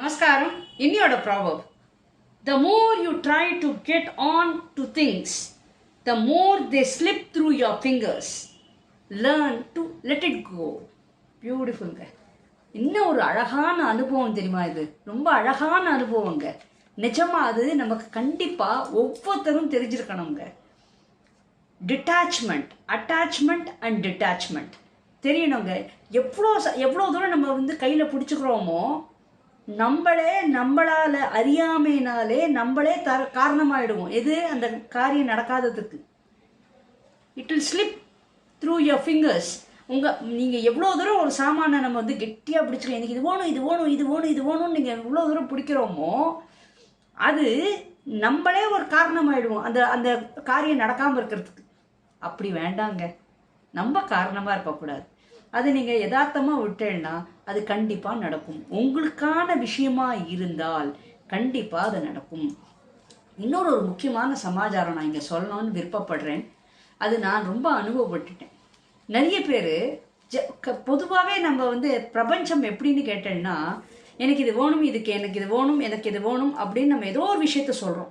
நமஸ்காரம். இன்னியோட proverb the more you try to get on to things the more they slip through your fingers learn to let it go பியூட்டிஃபுல்ங்க இன்னும் ஒரு அழகான அனுபவம் தெரியுமா இது? ரொம்ப அழகான அனுபவங்க. நிஜமாக அது நமக்கு கண்டிப்பாக ஒவ்வொருத்தரும் தெரிஞ்சிருக்கணுங்க. டிட்டாச்மெண்ட் அட்டாச்மெண்ட் அண்ட் டிட்டாச்மெண்ட் தெரியணுங்க. எவ்வளோ ச- எவ்வளோ தூரம் நம்ம வந்து கையில் பிடிச்சிக்கிறோமோ நம்மளே நம்மளால அறியாமையினாலே நம்மளே தர காரணமாயிடுவோம். எது? அந்த காரியம் நடக்காததுக்கு. It will slip through your fingers உங்கள் நீங்கள் எவ்வளோ தூரம் ஒரு சாமானை நம்ம வந்து கெட்டியாக பிடிச்சிக்கலாம் எனக்கு இது வேணும் இது வேணும் இது வேணும் இது வேணும்னு நீங்கள் எவ்வளோ தூரம் பிடிக்கிறோமோ அது நம்மளே ஒரு காரணமாயிடுவோம். அந்த அந்த காரியம் நடக்காமல் இருக்கிறதுக்கு. அப்படி வேண்டாங்க. நம்ம காரணமாக இருக்கக்கூடாது. அது நீங்கள் யதார்த்தமாக விட்டேன்னா அது கண்டிப்பாக நடக்கும். உங்களுக்கான விஷயமா இருந்தால் கண்டிப்பாக அது நடக்கும். இன்னொரு ஒரு முக்கியமான சமாச்சாரம் நான் இங்கே சொல்லணும்னு விருப்பப்படுறேன். அது நான் ரொம்ப அனுபவப்பட்டுட்டேன். நிறைய பேர் ஜ பொதுவாகவே நம்ம வந்து பிரபஞ்சம் எப்படின்னு கேட்டேன்னா எனக்கு இது வேணும் இதுக்கு எனக்கு இது வேணும் எனக்கு இது வேணும் அப்படின்னு நம்ம ஏதோ ஒரு விஷயத்த சொல்கிறோம்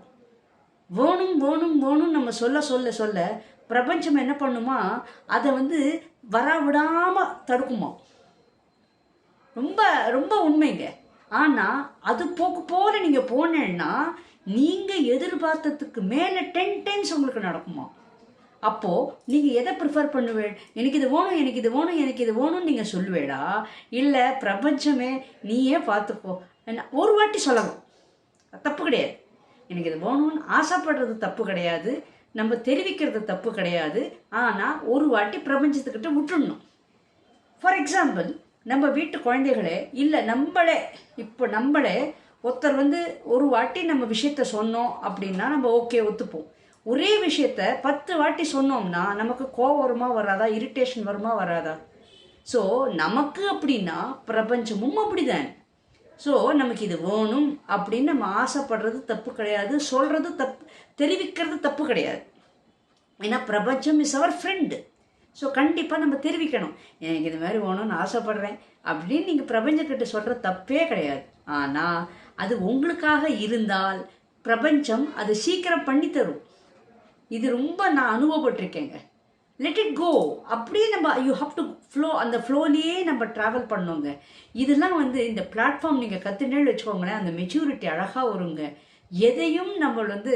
வேணும் வேணும் வேணும் நம்ம சொல்ல சொல்ல சொல்ல பிரபஞ்சம் என்ன பண்ணுமா? அதை வந்து வரவிடாமல் தடுக்குமா? ரொம்ப ரொம்ப உண்மைங்க. ஆனால் அது போக்கு போல நீங்கள் போனேன்னா நீங்கள் எதிர்பார்த்ததுக்கு மேலே டென் டைம்ஸ் உங்களுக்கு நடக்குமா? அப்போது நீங்கள் எதை ப்ரிஃபர் பண்ணுவே? எனக்கு இது வேணும் எனக்கு இது வேணும் எனக்கு இது வேணும்னு நீங்கள் சொல்லுவேடா. இல்லை பிரபஞ்சமே நீயே பார்த்துப்போ என்ன ஒரு வாட்டி சொல்லலாம் தப்பு கிடையாது. எனக்கு இது வேணும்னு ஆசைப்படுறது தப்பு கிடையாது. நம்ம தெரிவிக்கிறது தப்பு கிடையாது. ஆனால் ஒரு வாட்டி பிரபஞ்சத்துக்கிட்ட விட்டுடணும். ஃபார் எக்ஸாம்பிள் நம்ம வீட்டு குழந்தைகளே இல்லை நம்மளே இப்போ நம்மளே ஒருத்தர் வந்து ஒரு வாட்டி நம்ம விஷயத்த சொன்னோம் அப்படின்னா நம்ம ஓகே ஒத்துப்போம். ஒரே விஷயத்த பத்து வாட்டி சொன்னோம்னா நமக்கு கோவம் வருமா வராதா? இரிட்டேஷன் வருமா வராதா? ஸோ நமக்கு அப்படின்னா பிரபஞ்சமும் அப்படிதான். ஸோ நமக்கு இது வேணும் அப்படின்னு நம்ம ஆசைப்படுறது தப்பு கிடையாது. சொல்கிறது தப்பு தெரிவிக்கிறது தப்பு கிடையாது. ஏன்னா பிரபஞ்சம் இஸ் அவர் ஃப்ரெண்டு ஸோ கண்டிப்பாக நம்ம தெரிவிக்கணும். எனக்கு இது மாதிரி வேணும்னு ஆசைப்பட்றேன். அப்படின்னு நீங்கள் பிரபஞ்சக்கிட்ட சொல்கிற தப்பே கிடையாது. ஆனால் அது உங்களுக்காக இருந்தால் பிரபஞ்சம் அது சீக்கிரம் பண்ணித்தரும் இது ரொம்ப நான் அனுபவப்பட்டிருக்கேங்க. லெட் இட் கோ அப்படியே நம்ம யூ ஹாவ் டு ஃப்ளோ அந்த ஃப்ளோலேயே நம்ம ட்ராவல் பண்ணோங்க. இதெல்லாம் வந்து இந்த பிளாட்ஃபார்ம் நீங்கள் கற்றுனேன்னு வச்சுக்கோங்களேன் அந்த மெச்சூரிட்டி அழகாக வருங்க. எதையும் நம்ம வந்து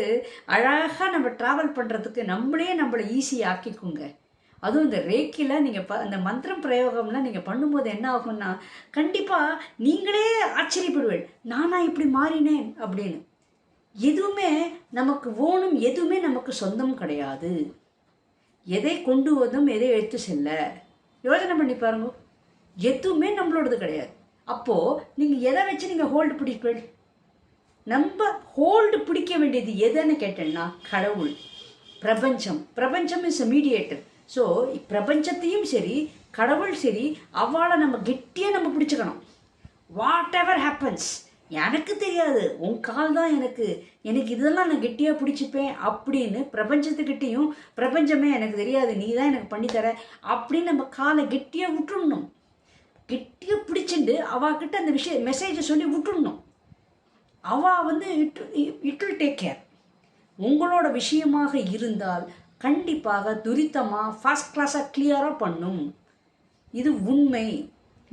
அழகாக நம்ம ட்ராவல் பண்ணுறதுக்கு நம்மளே நம்மளை ஈஸி ஆக்கிக்குங்க. அதுவும் இந்த ரேக்கியில் நீங்கள் ப அந்த மந்திரம் பிரயோகம்லாம் நீங்கள் பண்ணும்போது என்ன ஆகும்னா கண்டிப்பாக நீங்களே ஆச்சரியப்படுவேன் நானா இப்படி மாறினேன் அப்படின்னு. எதுவுமே நமக்கு ஓணும் எதுவுமே நமக்கு சொந்தம் கிடையாது. எதை கொண்டு வந்தும் எதை எடுத்து செல்ல. யோசனை பண்ணி பாருங்க. எதுவுமே நம்மளோடது கிடையாது. அப்போது நீங்கள் எதை வச்சு நீங்கள் ஹோல்டு பிடிப்பீள்? நம்ம ஹோல்டு பிடிக்க வேண்டியது எதுன்னு கேட்டேன்னா கடவுள். பிரபஞ்சம். பிரபஞ்சம் இஸ் அ மீடியேட்டர் ஸோ பிரபஞ்சத்தையும் சரி கடவுள் சரி அவளை நம்ம கெட்டியாக நம்ம பிடிச்சிக்கணும். வாட் எவர் ஹேப்பன்ஸ் எனக்கு தெரியாது. உன் கால் தான் எனக்கு. எனக்கு இதெல்லாம் நான் கெட்டியாக பிடிச்சிப்பேன் அப்படின்னு பிரபஞ்சத்துக்கிட்டேயும் பிரபஞ்சமே எனக்கு தெரியாது நீ தான் எனக்கு பண்ணித்தர அப்படின்னு நம்ம காலை கெட்டியாக விட்டுடணும் கெட்டியாக பிடிச்சிட்டு அவகிட்ட அந்த விஷய மெசேஜை சொல்லி விட்டுடணும் அவள் வந்து it it will take care உங்களோட விஷயமாக இருந்தால் கண்டிப்பாக துரிதமாக ஃபர்ஸ்ட் கிளாஸாக கிளியராக பண்ணும். இது உண்மை.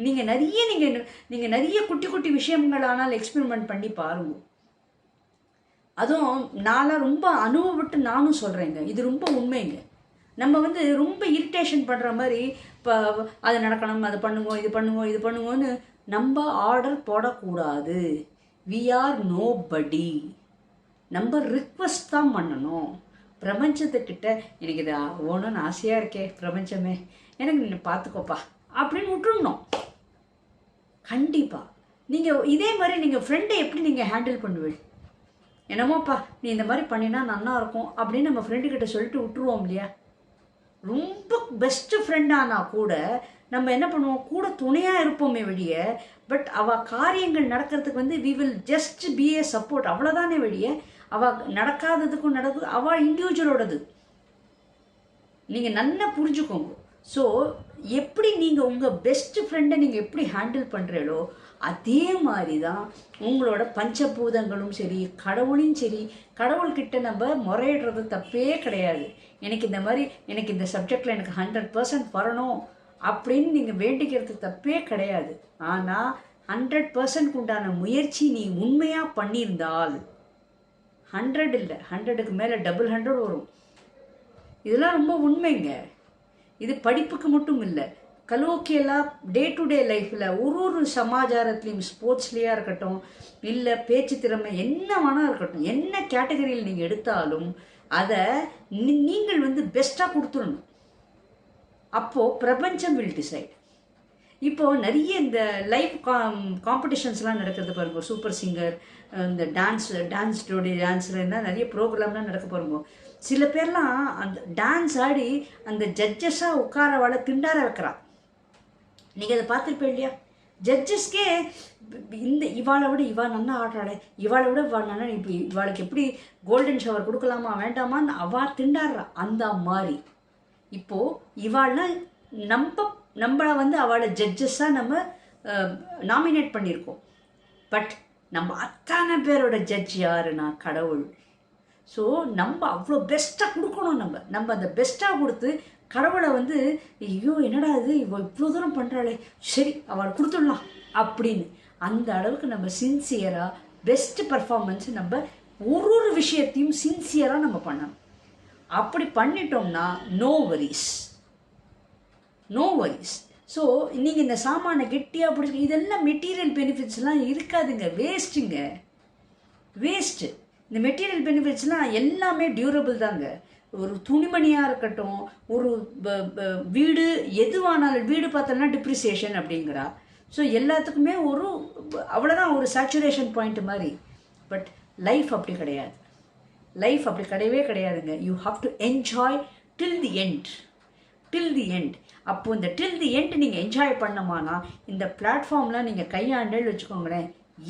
நீங்கள் நிறைய நீங்கள் நீங்கள் நிறைய குட்டி குட்டி விஷயங்கள் ஆனால் எக்ஸ்பெரிமெண்ட் பண்ணி பாருங்க. அதுவும் நான்லாம் ரொம்ப அனுபவப்பட்டு நானும் சொல்கிறேங்க இது ரொம்ப உண்மைங்க. நம்ம வந்து ரொம்ப இரிட்டேஷன் பண்ணுற மாதிரி இப்போ அது நடக்கணும் அது பண்ணுவோம் இது பண்ணுவோம் இது பண்ணுவோன்னு நம்ம ஆர்டர் போடக்கூடாது. வி ஆர் நோ படி நம்ம ரிக்வஸ்ட் தான் பண்ணணும். பிரபஞ்சத்துக்கிட்ட எனக்கு இது ஓணும்னு ஆசையாக இருக்கே பிரபஞ்சமே. எனக்கு நீ பார்த்துக்கோப்பா அப்படின்னு விட்டுடணும் கண்டிப்பாக நீங்கள் இதே மாதிரி நீங்கள் ஃப்ரெண்டை எப்படி நீங்கள் ஹேண்டில் பண்ணுவீள் என்னமோப்பா நீ இந்த மாதிரி பண்ணினா நல்லா இருக்கும் அப்படின்னு நம்ம ஃப்ரெண்டுக்கிட்ட சொல்லிட்டு விட்டுருவோம் இல்லையா? ரொம்ப பெஸ்ட்டு ஃப்ரெண்டானா கூட நம்ம என்ன பண்ணுவோம்? கூட துணையாக இருப்போமே வெளிய. பட் அவள் காரியங்கள் நடக்கிறதுக்கு வந்து we will just be a support அவ்வளோதானே வெளியே. அவள் நடக்காததுக்கும் நடக்குது அவள் இண்டிவிஜுவலோடது நீங்கள் நல்லா புரிஞ்சுக்கோங்க. ஸோ எப்படி நீங்கள் உங்கள் பெஸ்ட் ஃப்ரெண்டை நீங்கள் எப்படி ஹேண்டில் பண்ணுறீங்களோ அதே மாதிரி தான் உங்களோட பஞ்சபூதங்களும் சரி கடவுளையும் சரி கடவுள்கிட்ட நம்ம முறையிடுறது தப்பே கிடையாது. எனக்கு இந்த மாதிரி எனக்கு இந்த சப்ஜெக்டில் எனக்கு ஹண்ட்ரட் பர்சன்ட் வரணும் அப்படின்னு நீங்கள் வேண்டிக்கிறது தப்பே கிடையாது. ஆனால் ஹண்ட்ரட் பர்சன்ட் உண்டான முயற்சி நீ உண்மையாக பண்ணியிருந்தால் ஹண்ட்ரட் இல்லை ஹண்ட்ரடுக்கு மேலே டபுள் ஹண்ட்ரட் வரும். இதெல்லாம் ரொம்ப உண்மைங்க. இது படிப்புக்கு மட்டும் இல்லை கலோக்கியலாக டே டு டே லைஃப்பில் ஒரு ஒரு சமாச்சாரத்துலேயும் ஸ்போர்ட்ஸ்லேயா இருக்கட்டும் இல்லை பேச்சு திறமை என்ன வேணா இருக்கட்டும் என்ன கேட்டகரியில் நீங்கள் எடுத்தாலும் அதை நீ- நீங்கள் வந்து பெஸ்ட்டாக கொடுத்துடணும். அப்போது பிரபஞ்சம் வில் டிசைட் இப்போ நிறைய இந்த லைவ் காம் காம்படிஷன்ஸ்லாம் நடக்கிறது பாருங்க. சூப்பர் சிங்கர் இந்த டான்ஸ் டான்ஸ் டான்ஸில் இருந்தால் நிறைய ப்ரோக்ராம்லாம் நடக்க பாருங்க. சில பேர்லாம் அந்த டான்ஸ் ஆடி அந்த ஜட்ஜஸாக உட்கார வாழ திண்டார வைக்கிறா. நீங்கள் அதை பார்த்துருப்பேன் இல்லையா? ஜட்ஜஸ்க்கே இந்த இவாளை விட இவா நல்லா ஆடுறாளே. இவாளை விட இவா நல்லா இப்போ இவாளுக்கு எப்படி கோல்டன் ஷவர் கொடுக்கலாமா வேண்டாமான்னு அவா திண்டாடுறா. அந்த மாதிரி. இப்போது இவாள்லாம் நம்ம நம்மளை வந்து அவளை ஜட்ஜஸாக நம்ம நாமினேட் பண்ணியிருக்கோம். பட் நம்ம அத்தனை பேரோட ஜட்ஜ் யாருன்னா கடவுள். ஸோ நம்ம அவ்வளோ பெஸ்ட்டாக கொடுக்கணும் நம்ம. நம்ம அந்த பெஸ்ட்டாக கொடுத்து கடவுளை வந்து ஐயோ என்னடா இது? இவள் இவ்வளோ தூரம் பண்ணுறாளே சரி அவளை கொடுத்துடலாம். அப்படின்னு. அந்த அளவுக்கு நம்ம சின்சியராக பெஸ்ட் பர்ஃபார்மன்ஸ் நம்ம ஒரு ஒரு விஷயத்தையும் சின்சியராக நம்ம பண்ணணும். அப்படி பண்ணிட்டோம்னா no worries no worries so நீங்கள் இந்த சாமானை கெட்டியாக பிடிச்சி இதெல்லாம் மெட்டீரியல் பெனிஃபிட்ஸ்லாம் இருக்காதுங்க. வேஸ்ட்டுங்க வேஸ்ட்டு இந்த மெட்டீரியல் பெனிஃபிட்ஸ்லாம் எல்லாமே டியூரபிள் தாங்க. ஒரு துணிமணியாக இருக்கட்டும் ஒரு ப- வீடு எதுவானாலும் வீடு பார்த்தோம்னா டிப்ரிசியேஷன் அப்படிங்கிறா. ஸோ எல்லாத்துக்குமே ஒரு அவ்வளோதான் ஒரு சேச்சுரேஷன் பாயிண்ட் மாதிரி. பட் லைஃப் அப்படி கிடையாது. லைஃப் அப்படி கிடையவே கிடையாதுங்க. You have to enjoy till the end till the end அப்போது இந்த டில் தி எண்ட் நீங்கள் என்ஜாய் பண்ணமானா இந்த பிளாட்ஃபார்ம்லாம் நீங்கள் கையாண்டேன்னு வச்சுக்கோங்களேன்.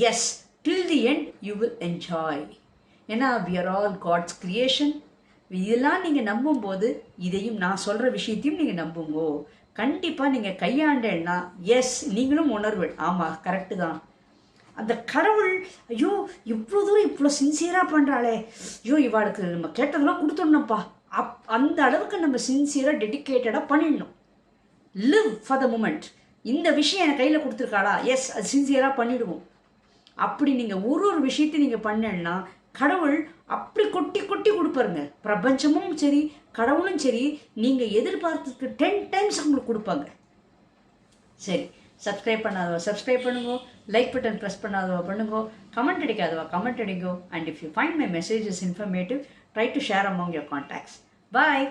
Yes till the end you will enjoy ஏன்னா we are all God's creation இதெல்லாம் நீங்கள் நம்பும்போது இதையும் நான் சொல்கிற விஷயத்தையும் நீங்கள் நம்புங்கோ. கண்டிப்பாக நீங்கள் கையாண்டேன்னா எஸ் நீங்களும் உணர்வு. ஆமாம் கரெக்டு தான். அந்த கடவுள் ஐயோ இவ்வளோ தூரம் இவ்வளோ சின்சியராக பண்ணுறாளே ஐயோ இவாளுக்கு நம்ம கேட்டதெல்லாம் கொடுத்துடணும்ப்பா. அப் அந்த அளவுக்கு நம்ம சின்சியராக டெடிக்கேட்டடாக பண்ணிடணும். லிவ் ஃபார் த மூமெண்ட் இந்த விஷயம் என் கையில் கொடுத்துருக்காளா? எஸ் அது சின்சியராக பண்ணிடுவோம். அப்படி நீங்கள் ஒரு ஒரு விஷயத்தையும் நீங்கள் பண்ணலன்னா கடவுள் அப்படி கொட்டி கொட்டி கொடுப்பாருங்க. பிரபஞ்சமும் சரி கடவுளும் சரி நீங்கள் எதிர்பார்த்ததுக்கு டென் டைம்ஸ் உங்களுக்கு கொடுப்பாங்க. சரி சப்ஸ்கிரைப் பண்ணாதவா சப்ஸ்கிரைப் பண்ணுங்க லைக் பட்டன் ப்ரெஸ் பண்ணாதவா பண்ணுங்க கமெண்ட் அடிக்காதவா comment அடிங்கோ and if you find my messages informative try to share among your contacts bye